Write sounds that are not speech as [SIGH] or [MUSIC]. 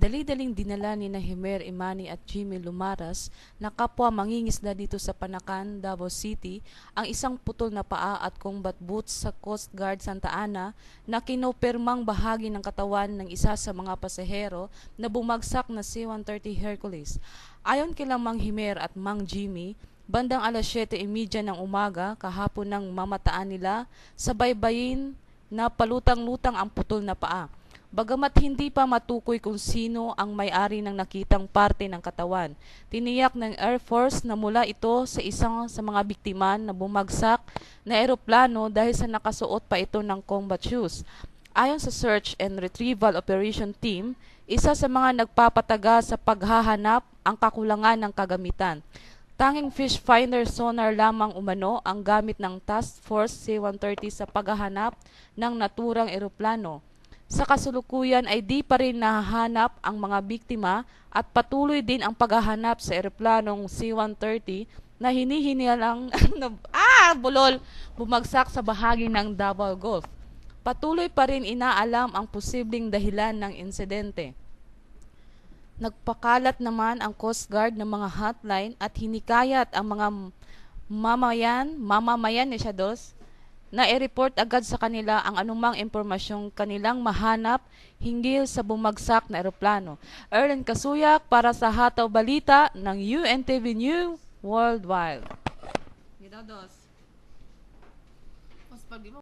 Dali-daling dinala ni na Himer Imani at Jimmy Lumaras na kapwa mangingisda dito sa Panakan, Davao City ang isang putol na paa at combat boots sa Coast Guard Santa Ana na kinopirmang bahagi ng katawan ng isa sa mga pasahero na bumagsak na C-130 Hercules. Ayon kila Mang Himer at Mang Jimmy, bandang alas 7.30 ng umaga kahapon nang mamataan nila sa baybayin na palutang-lutang ang putol na paa. Bagamat hindi pa matukoy kung sino ang may-ari ng nakitang parte ng katawan, tiniyak ng Air Force na mula ito sa isang sa mga biktima na bumagsak na eroplano dahil sa nakasuot pa ito ng combat shoes. Ayon sa Search and Retrieval Operation Team, isa sa mga nagpapataga sa paghahanap ang kakulangan ng kagamitan. Tanging fish finder sonar lamang umano ang gamit ng Task Force C-130 sa paghahanap ng naturang eroplano. Sa kasulukuyan ay di pa rin nahahanap ang mga biktima at patuloy din ang paghahanap sa eroplanong C-130 na hinihinilang [LAUGHS] ah, bulol, bumagsak sa bahagi ng Davao Gulf. Patuloy pa rin inaalam ang posibleng dahilan ng insidente. Nagpakalat naman ang Coast Guard ng mga hotline at hinikayat ang mga mamayan, mamamayan ni siya dos, na i-report agad sa kanila ang anumang impormasyong kanilang mahanap hinggil sa bumagsak na eroplano. Erlen Kasuyak para sa Hataw Balita ng UNTV New Worldwide. Mas di mo